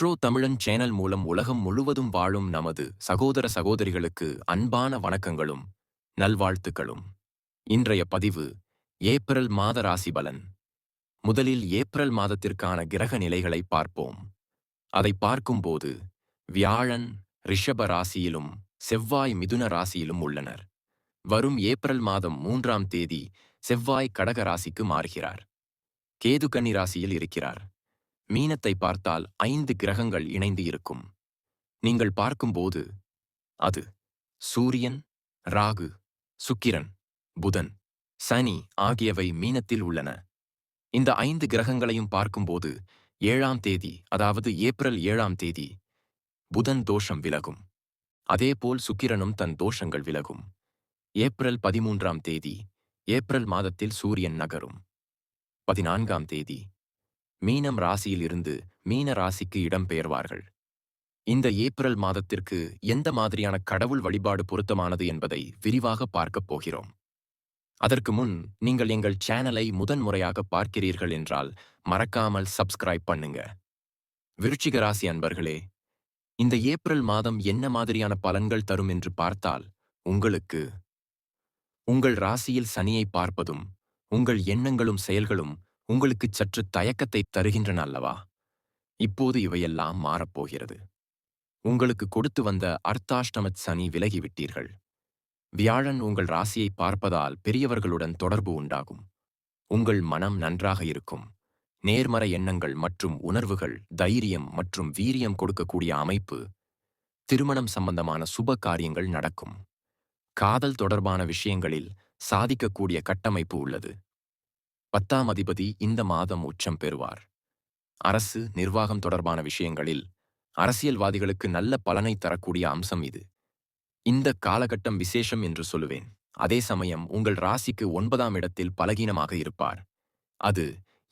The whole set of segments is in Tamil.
அஸ்ட்ரோ தமிழன் சேனல் மூலம் உலகம் முழுவதும் வாழும் நமது சகோதர சகோதரிகளுக்கு அன்பான வணக்கங்களும் நல்வாழ்த்துக்களும். இன்றைய பதிவு ஏப்ரல் மாத ராசி பலன். முதலில் ஏப்ரல் மாதத்திற்கான கிரக நிலைகளை பார்ப்போம். அதை பார்க்கும்போது வியாழன் ரிஷப ராசியிலும் செவ்வாய் மிதுன ராசியிலும் உள்ளனர். வரும் ஏப்ரல் மாதம் மூன்றாம் தேதி செவ்வாய் கடக ராசிக்கு மாறுகிறார். கேது கன்னி ராசியில் இருக்கிறார். மீனத்தை பார்த்தால் ஐந்து கிரகங்கள் இணைந்து இருக்கும். நீங்கள் பார்க்கும்போது அது சூரியன் ராகு சுக்கிரன் புதன் சனி ஆகியவை மீனத்தில் உள்ளன. இந்த ஐந்து கிரகங்களையும் பார்க்கும்போது ஏழாம் தேதி அதாவது ஏப்ரல் ஏழாம் தேதி புதன் தோஷம் விலகும். அதேபோல் சுக்கிரனும் தன் தோஷங்கள் விலகும். ஏப்ரல் பதிமூன்றாம் தேதி ஏப்ரல் மாதத்தில் சூரியன் நகரும். பதினான்காம் தேதி மீனம் ராசியில் இருந்து மீன ராசிக்கு இடம்பெயர்வார்கள். இந்த ஏப்ரல் மாதத்திற்கு எந்த மாதிரியான கடவுள் வழிபாடு பொருத்தமானது என்பதை விரிவாக பார்க்கப் போகிறோம். அதற்கு முன் நீங்கள் எங்கள் சேனலை முதன்முறையாக பார்க்கிறீர்கள் என்றால் மறக்காமல் சப்ஸ்கிரைப் பண்ணுங்க. விருச்சிக ராசி அன்பர்களே இந்த ஏப்ரல் மாதம் என்ன மாதிரியான பலன்கள் தரும் என்று பார்த்தால் உங்களுக்கு உங்கள் ராசியில் சனியை பார்ப்பதும் உங்கள் எண்ணங்களும் செயல்களும் உங்களுக்கு சற்று தயக்கத்தை தருகின்றன அல்லவா இப்போது இவையெல்லாம் மாறப்போகிறது. உங்களுக்கு கொடுத்து வந்த அர்த்தாஷ்டமத் சனி விலகிவிட்டீர்கள். வியாழன் உங்கள் ராசியை பார்ப்பதால் பெரியவர்களுடன் தொடர்பு உண்டாகும். உங்கள் மனம் நன்றாக இருக்கும். நேர்மறை எண்ணங்கள் மற்றும் உணர்வுகள் தைரியம் மற்றும் வீரியம் கொடுக்கக்கூடிய அமைப்பு திருமணம் சம்பந்தமான சுப காரியங்கள் நடக்கும். காதல் தொடர்பான விஷயங்களில் சாதிக்கக்கூடிய கட்டமைப்பு உள்ளது. பத்தாம் அதிபதி இந்த மாதம் உச்சம் பெறுவார். அரசு நிர்வாகம் தொடர்பான விஷயங்களில் அரசியல்வாதிகளுக்கு நல்ல பலனை தரக்கூடிய அம்சம் இது. இந்த காலகட்டம் விசேஷம் என்று சொல்லுவேன். அதே சமயம் உங்கள் ராசிக்கு ஒன்பதாம் இடத்தில் பலகீனமாக இருப்பார். அது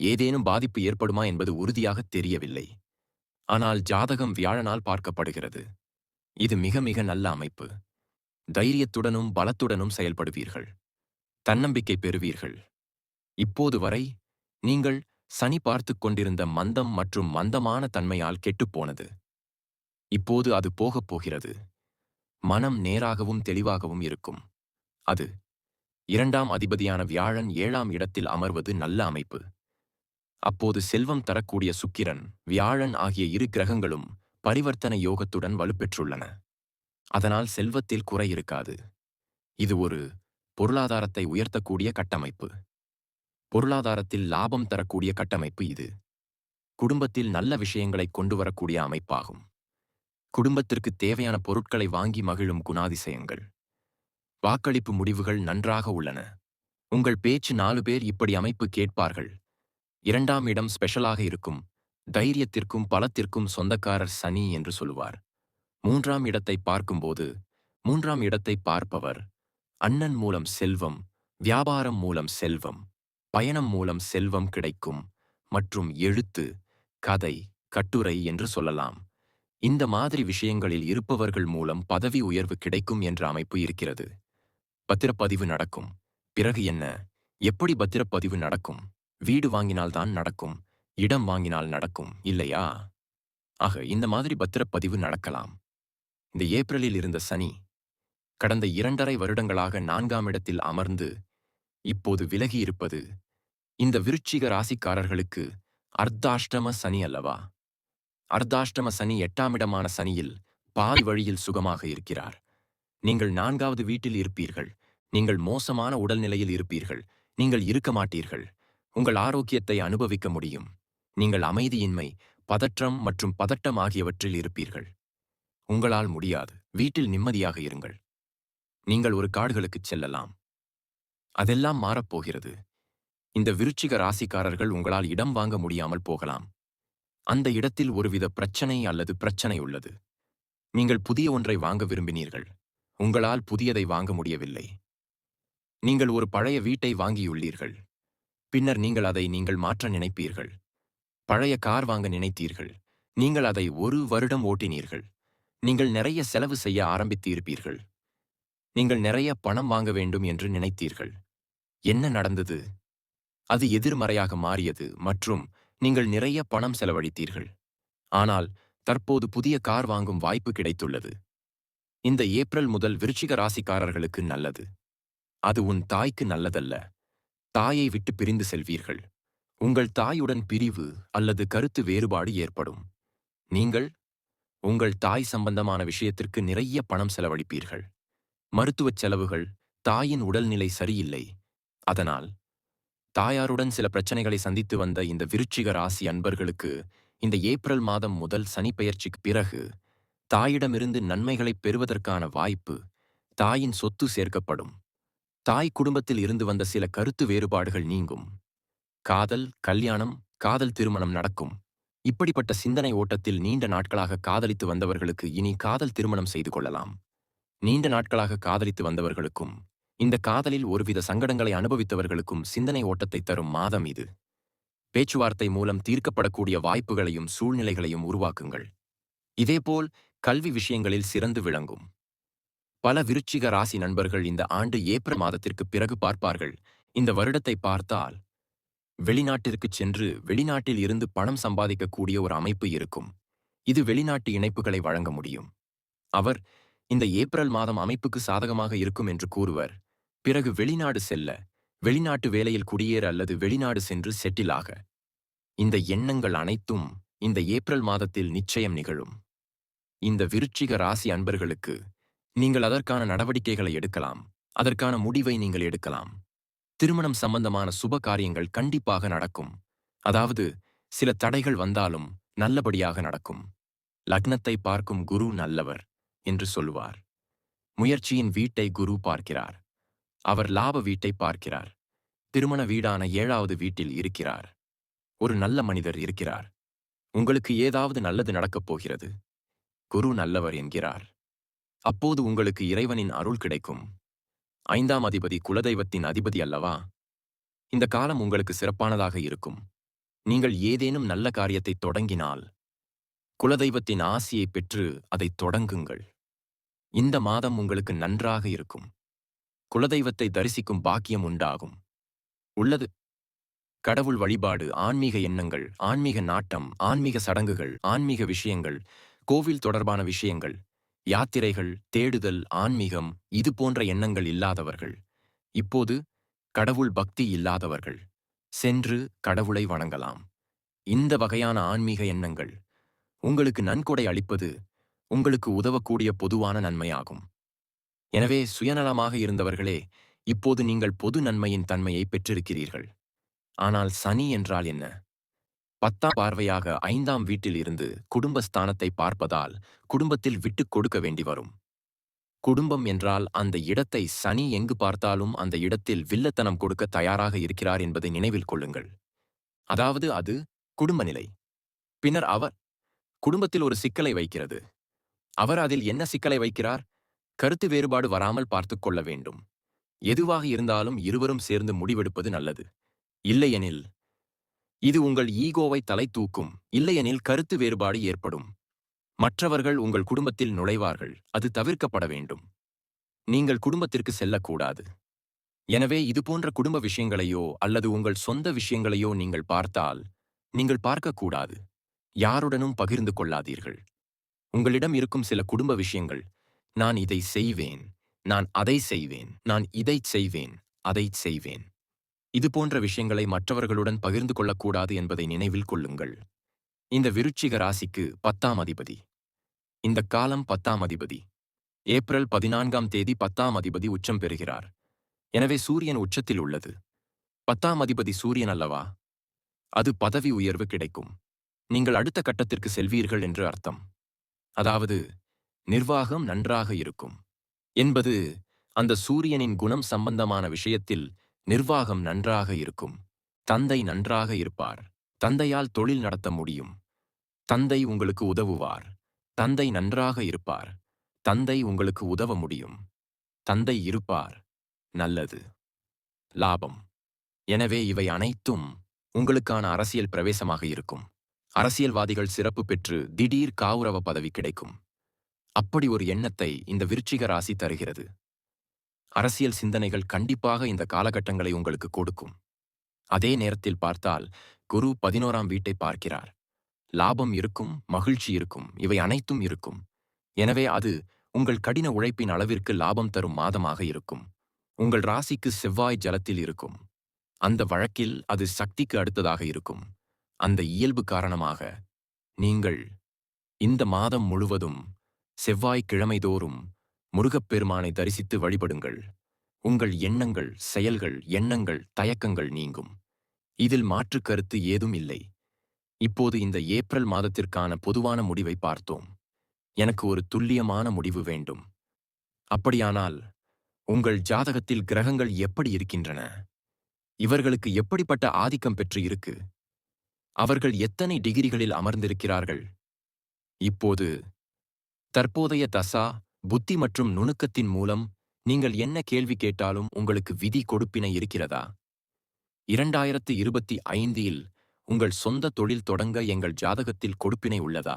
ஏதேனும் பாதிப்பு ஏற்படுமா என்பது உறுதியாக தெரியவில்லை. ஆனால் ஜாதகம் வியாழனால் பார்க்கப்படுகிறது. இது மிக மிக நல்ல அமைப்பு. தைரியத்துடனும் பலத்துடனும் செயல்படுவீர்கள். தன்னம்பிக்கை பெறுவீர்கள். இப்போது வரை நீங்கள் சனி பார்த்துக் கொண்டிருந்த மந்தம் மற்றும் மந்தமான தன்மையால் கெட்டுப்போனது. இப்போது அது போகப் போகிறது. மனம் நேராகவும் தெளிவாகவும் இருக்கும். அது இரண்டாம் அதிபதியான வியாழன் ஏழாம் இடத்தில் அமர்வது நல்ல அமைப்பு. அப்போது செல்வம் தரக்கூடிய சுக்கிரன் வியாழன் ஆகிய இரு கிரகங்களும் பரிவர்த்தனை யோகத்துடன் வலுப்பெற்றுள்ளன. அதனால் செல்வத்தில் குறை இருக்காது. இது ஒரு பொருளாதாரத்தை உயர்த்தக்கூடிய கட்டமைப்பு. பொருளாதாரத்தில் லாபம் தரக்கூடிய கட்டமைப்பு இது. குடும்பத்தில் நல்ல விஷயங்களை கொண்டு வரக்கூடிய அமைப்பாகும். குடும்பத்திற்கு தேவையான பொருட்களை வாங்கி மகிழும் குணாதிசயங்கள். வாக்களிப்பு முடிவுகள் நன்றாக உள்ளன. உங்கள் பேச்சு நாலு பேர் இப்படி அமைப்பு கேட்பார்கள். இரண்டாம் இடம் ஸ்பெஷலாக இருக்கும். தைரியத்திற்கும் பலத்திற்கும் சொந்தக்காரர் சனி என்று சொல்லுவார். மூன்றாம் இடத்தை பார்க்கும்போது மூன்றாம் இடத்தை பார்ப்பவர் அண்ணன் மூலம் செல்வம் வியாபாரம் மூலம் செல்வம். பயணம் மூலம் செல்வம் கிடைக்கும் மற்றும் எழுத்து கதை கட்டுரை என்று சொல்லலாம். இந்த மாதிரி விஷயங்களில் இருப்பவர்கள் மூலம் பதவி உயர்வு கிடைக்கும் என்ற அமைப்பு இருக்கிறது. பத்திரப்பதிவு நடக்கும். பிறகு என்ன? எப்படி பத்திரப்பதிவு நடக்கும்? வீடு வாங்கினால்தான் நடக்கும். இடம் வாங்கினால் நடக்கும். இல்லையா? ஆக இந்த மாதிரி பத்திரப்பதிவு நடக்கலாம். இந்த ஏப்ரலில் இருந்த சனி. கடந்த இரண்டரை வருடங்களாக நான்காம் இடத்தில் அமர்ந்து இப்போது விலகி இருப்பது இந்த விருச்சிக ராசிக்காரர்களுக்கு அர்த்தாஷ்டம சனி அல்லவா? அர்த்தாஷ்டம சனி எட்டாம் இடமான சனியில் பாதி வழியில் சுகமாக இருக்கிறார். நீங்கள் நான்காவது வீட்டில் இருப்பீர்கள். நீங்கள் மோசமான உடல்நிலையில் இருப்பீர்கள். நீங்கள் இருக்க மாட்டீர்கள். உங்கள் ஆரோக்கியத்தை அனுபவிக்க முடியும். நீங்கள் அமைதியின்மை பதற்றம் மற்றும் பதட்டம் ஆகியவற்றில் இருப்பீர்கள். உங்களால் முடியாது. வீட்டில் நிம்மதியாக இருங்கள். நீங்கள் ஒரு காடுகளுக்குச் செல்லலாம். அதெல்லாம் மாறப்போகிறது. இந்த விருச்சிக ராசிக்காரர்கள் உங்களால் இடம் வாங்க முடியாமல் போகலாம். அந்த இடத்தில் ஒருவித பிரச்சனை அல்லது பிரச்சனை உள்ளது. நீங்கள் புதிய ஒன்றை வாங்க விரும்பினீர்கள். உங்களால் புதியதை வாங்க முடியவில்லை. நீங்கள் ஒரு பழைய வீட்டை வாங்கியுள்ளீர்கள். பின்னர் நீங்கள் அதை நீங்கள் மாற்ற நினைப்பீர்கள். பழைய கார் வாங்க நினைத்தீர்கள். நீங்கள் அதை ஒரு வருடம் ஓட்டினீர்கள். நீங்கள் நிறைய செலவு செய்ய ஆரம்பித்திருப்பீர்கள். நீங்கள் நிறைய பணம் வாங்க வேண்டும் என்று நினைத்தீர்கள். என்ன நடந்தது? அது எதிர்மறையாக மாறியது மற்றும் நீங்கள் நிறைய பணம் செலவழித்தீர்கள். ஆனால் தற்போது புதிய கார் வாங்கும் வாய்ப்பு கிடைத்துள்ளது. இந்த ஏப்ரல் முதல் விருச்சிக ராசிக்காரர்களுக்கு நல்லது. அது உன் தாய்க்கு நல்லதல்ல. தாயை விட்டு பிரிந்து செல்வீர்கள். உங்கள் தாயுடன் பிரிவு அல்லது கருத்து வேறுபாடு ஏற்படும். நீங்கள் உங்கள் தாய் சம்பந்தமான விஷயத்திற்கு நிறைய பணம் செலவழிப்பீர்கள். மருத்துவச் செலவுகள் தாயின் உடல்நிலை சரியில்லை. அதனால் தாயாருடன் சில பிரச்சனைகளை சந்தித்து வந்த இந்த விருச்சிக ராசி அன்பர்களுக்கு இந்த ஏப்ரல் மாதம் முதல் சனிப்பெயர்ச்சிக்கு பிறகு தாயிடமிருந்து நன்மைகளைப் பெறுவதற்கான வாய்ப்பு தாயின் சொத்து சேர்க்கப்படும். தாய் குடும்பத்தில் இருந்து வந்த சில கருத்து வேறுபாடுகள் நீங்கும். காதல் கல்யாணம் காதல் திருமணம் நடக்கும். இப்படிப்பட்ட சிந்தனை ஓட்டத்தில் நீண்ட நாட்களாக காதலித்து வந்தவர்களுக்கு இனி காதல் திருமணம் செய்து கொள்ளலாம். நீண்ட நாட்களாக காதலித்து வந்தவர்களுக்கும் இந்த காதலில் ஒருவித சங்கடங்களை அனுபவித்தவர்களுக்கும் சிந்தனை ஓட்டத்தை தரும் மாதம் இது. பேச்சுவார்த்தை மூலம் தீர்க்கப்படக்கூடிய வாய்ப்புகளையும் சூழ்நிலைகளையும் உருவாக்குங்கள். இதேபோல் கல்வி விஷயங்களில் சிறந்து விளங்கும். பல விருச்சிக ராசி நண்பர்கள் இந்த ஆண்டு ஏப்ரல் மாதத்திற்கு பிறகு பார்ப்பார்கள். இந்த வருடத்தை பார்த்தால் வெளிநாட்டிற்குச் சென்று வெளிநாட்டில் இருந்து பணம் சம்பாதிக்கக்கூடிய ஒரு அமைப்பு இருக்கும். இது வெளிநாட்டு இணைப்புகளை வழங்க முடியும். அவர் இந்த ஏப்ரல் மாதம் அமைப்புக்கு சாதகமாக இருக்கும் என்று கூறுவர். பிறகு வெளிநாடு செல்ல வெளிநாட்டு வேலையில் குடியேற அல்லது வெளிநாடு சென்று செட்டில் ஆக. இந்த எண்ணங்கள் அனைத்தும் இந்த ஏப்ரல் மாதத்தில் நிச்சயம் நிகழும். இந்த விருச்சிக ராசி அன்பர்களுக்கு நீங்கள் அதற்கான நடவடிக்கைகளை எடுக்கலாம். அதற்கான முடிவை நீங்கள் எடுக்கலாம். திருமணம் சம்பந்தமான சுப காரியங்கள் கண்டிப்பாக நடக்கும். அதாவது சில தடைகள் வந்தாலும் நல்லபடியாக நடக்கும். லக்னத்தை பார்க்கும் குரு நல்லவர் என்று சொல்லுவார் முயற்சியின் வீட்டை குரு பார்க்கிறார். அவர் லாப வீட்டை பார்க்கிறார். திருமண வீடான ஏழாவது வீட்டில் இருக்கிறார். ஒரு நல்ல மனிதர் இருக்கிறார். உங்களுக்கு ஏதாவது நல்லது நடக்கப் போகிறது? குரு நல்லவர் என்கிறார். அப்போது உங்களுக்கு இறைவனின் அருள் கிடைக்கும். ஐந்தாம் அதிபதி குலதெய்வத்தின் அதிபதி அல்லவா? இந்த காலம் உங்களுக்கு சிறப்பானதாக இருக்கும். நீங்கள் ஏதேனும் நல்ல காரியத்தை தொடங்கினால் குலதெய்வத்தின் ஆசியை பெற்று அதை தொடங்குங்கள். இந்த மாதம் உங்களுக்கு நன்றாக இருக்கும். குலதெய்வத்தை தரிசிக்கும் பாக்கியம் உண்டாகும். உள்ளது. கடவுள் வழிபாடு ஆன்மீக எண்ணங்கள் ஆன்மீக நாட்டம் ஆன்மீக சடங்குகள் ஆன்மீக விஷயங்கள் கோவில் தொடர்பான விஷயங்கள் யாத்திரைகள் தேடுதல் ஆன்மீகம் இது போன்ற எண்ணங்கள் இல்லாதவர்கள். இப்போது கடவுள் பக்தி இல்லாதவர்கள். சென்று கடவுளை வணங்கலாம். இந்த வகையான ஆன்மீக எண்ணங்கள் உங்களுக்கு நன்கொடை அளிப்பது உங்களுக்கு உதவக்கூடிய பொதுவான நன்மையாகும். எனவே சுயநலமாக இருந்தவர்களே இப்போது நீங்கள் பொது நன்மையின் தன்மையை பெற்றிருக்கிறீர்கள். ஆனால் சனி என்றால் என்ன? பத்தாம் பார்வையாக ஐந்தாம் வீட்டில் இருந்து குடும்பஸ்தானத்தை பார்ப்பதால் குடும்பத்தில் விட்டுக் கொடுக்க வேண்டி வரும். குடும்பம் என்றால் அந்த இடத்தை சனி எங்கு பார்த்தாலும் அந்த இடத்தில் வில்லத்தனம் கொடுக்க தயாராக இருக்கிறார் என்பதை நினைவில் கொள்ளுங்கள். அதாவது அது குடும்ப நிலை. பின்னர் அவர் குடும்பத்தில் ஒரு சிக்கலை வைக்கிறது. அவர் அதில் என்ன சிக்கலை வைக்கிறார்? கருத்து வேறுபாடு வராமல் பார்த்து கொள்ள வேண்டும். எதுவாக இருந்தாலும் இருவரும் சேர்ந்து முடிவெடுப்பது நல்லது. இல்லையெனில் இது உங்கள் ஈகோவை தலை தூக்கும். இல்லையெனில் கருத்து வேறுபாடு ஏற்படும். மற்றவர்கள் உங்கள் குடும்பத்தில் நுழைவார்கள். அது தவிர்க்கப்பட வேண்டும். நீங்கள் குடும்பத்திற்கு செல்லக்கூடாது. எனவே இதுபோன்ற குடும்ப விஷயங்களையோ அல்லது உங்கள் சொந்த விஷயங்களையோ நீங்கள் பார்த்தால் நீங்கள் பார்க்கக்கூடாது. யாருடனும் பகிர்ந்து கொள்ளாதீர்கள். உங்களிடம் இருக்கும் சில குடும்ப விஷயங்கள் நான் இதை செய்வேன். நான் அதை செய்வேன். நான் இதைச் செய்வேன். அதைச் செய்வேன். இது போன்ற விஷயங்களை மற்றவர்களுடன் பகிர்ந்து கொள்ளக்கூடாது என்பதை நினைவில் கொள்ளுங்கள். இந்த விருச்சிக ராசிக்கு பத்தாம் அதிபதி. இந்த காலம் பத்தாம் அதிபதி. ஏப்ரல் பதினான்காம் தேதி பத்தாம் அதிபதி உச்சம் பெறுகிறார். எனவே சூரியன் உச்சத்தில் உள்ளது. பத்தாம் அதிபதி சூரியன் அல்லவா? அது பதவி உயர்வு கிடைக்கும். நீங்கள் அடுத்த கட்டத்திற்கு செல்வீர்கள் என்று அர்த்தம். அதாவது நிர்வாகம் நன்றாக இருக்கும். என்பது அந்த சூரியனின் குணம் சம்பந்தமான விஷயத்தில் நிர்வாகம் நன்றாக இருக்கும். தந்தை நன்றாக இருப்பார். தந்தையால் தொழில் நடத்த முடியும். தந்தை உங்களுக்கு உதவுவார். தந்தை நன்றாக இருப்பார். தந்தை உங்களுக்கு உதவ முடியும். தந்தை இருப்பார். நல்லது. லாபம். எனவே இவை அனைத்தும் உங்களுக்கான அரசியல் பிரவேசமாக இருக்கும். அரசியல்வாதிகள் சிறப்பு பெற்று திடீர் காவுரவ பதவி கிடைக்கும். அப்படி ஒரு எண்ணத்தை இந்த விருச்சிக ராசி தருகிறது. அரசியல் சிந்தனைகள் கண்டிப்பாக இந்த காலகட்டங்களை உங்களுக்கு கொடுக்கும். அதே நேரத்தில் பார்த்தால் குரு பதினோராம் வீட்டை பார்க்கிறார். லாபம் இருக்கும் மகிழ்ச்சி இருக்கும் இவை அனைத்தும் இருக்கும். எனவே அது உங்கள் கடின உழைப்பின் அளவிற்கு லாபம் தரும் மாதமாக இருக்கும். உங்கள் ராசிக்கு செவ்வாய் ஜலத்தில் இருக்கும். அந்த வழக்கில் அது சக்திக்கு அடுத்ததாக இருக்கும். அந்த இயல்பு காரணமாக நீங்கள் இந்த மாதம் முழுவதும் செவ்வாய்க்கிழமைதோறும் முருகப்பெருமானை தரிசித்து வழிபடுங்கள். உங்கள் எண்ணங்கள் செயல்கள் எண்ணங்கள் தயக்கங்கள் நீங்கும். இதில் மாற்றுக் கருத்து ஏதும் இல்லை. இப்போது இந்த ஏப்ரல் மாதத்திற்கான பொதுவான முடிவை பார்த்தோம். எனக்கு ஒரு துல்லியமான முடிவு வேண்டும். அப்படியானால் உங்கள் ஜாதகத்தில் கிரகங்கள் எப்படி இருக்கின்றன? இவர்களுக்கு எப்படிப்பட்ட ஆதிக்கம் பெற்று இருக்கு? அவர்கள் எத்தனை டிகிரிகளில் அமர்ந்திருக்கிறார்கள்? இப்போது தற்போதைய தசா புத்தி மற்றும் நுணுக்கத்தின் மூலம் நீங்கள் என்ன கேள்வி கேட்டாலும் உங்களுக்கு விதி கொடுப்பினை இருக்கிறதா? இரண்டாயிரத்து இருபத்தி ஐந்தில் உங்கள் சொந்த தொழில் தொடங்க எங்கள் ஜாதகத்தில் கொடுப்பினை உள்ளதா?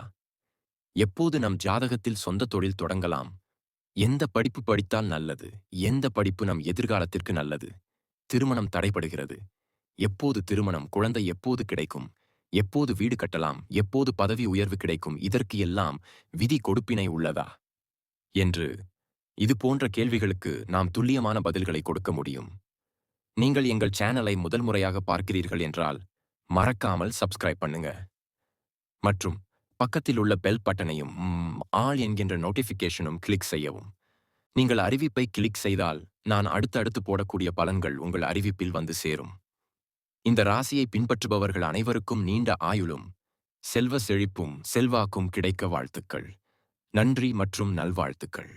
எப்போது நம் ஜாதகத்தில் சொந்த தொழில் தொடங்கலாம்? எந்த படிப்பு படித்தால் நல்லது? எந்த படிப்பு நம் எதிர்காலத்திற்கு நல்லது? திருமணம் தடைபடுகிறது. எப்போது திருமணம்? குழந்தை எப்போது கிடைக்கும்? எப்போது வீடு கட்டலாம் எப்போது பதவி உயர்வு கிடைக்கும் இதற்கு எல்லாம் விதி கொடுப்பினை உள்ளதா? என்று இது போன்ற கேள்விகளுக்கு நாம் துல்லியமான பதில்களை கொடுக்க முடியும். நீங்கள் எங்கள் சேனலை முதல் முறையாக பார்க்கிறீர்கள் என்றால் மறக்காமல் சப்ஸ்கிரைப் பண்ணுங்க. மற்றும் பக்கத்தில் உள்ள பெல் பட்டனையும் ஆள் ஆல் என்கின்ற நோட்டிஃபிகேஷனும் கிளிக் செய்யவும். நீங்கள் அறிவிப்பை கிளிக் செய்தால் நான் அடுத்தடுத்து போடக்கூடிய பலன்கள் உங்கள் அறிவிப்பில் வந்து சேரும். இந்த ராசியை பின்பற்றுபவர்கள் அனைவருக்கும் நீண்ட ஆயுளும் செல்வ செழிப்பும் செல்வாக்கும் கிடைக்க வாழ்த்துக்கள். நன்றி மற்றும் நல்வாழ்த்துக்கள்.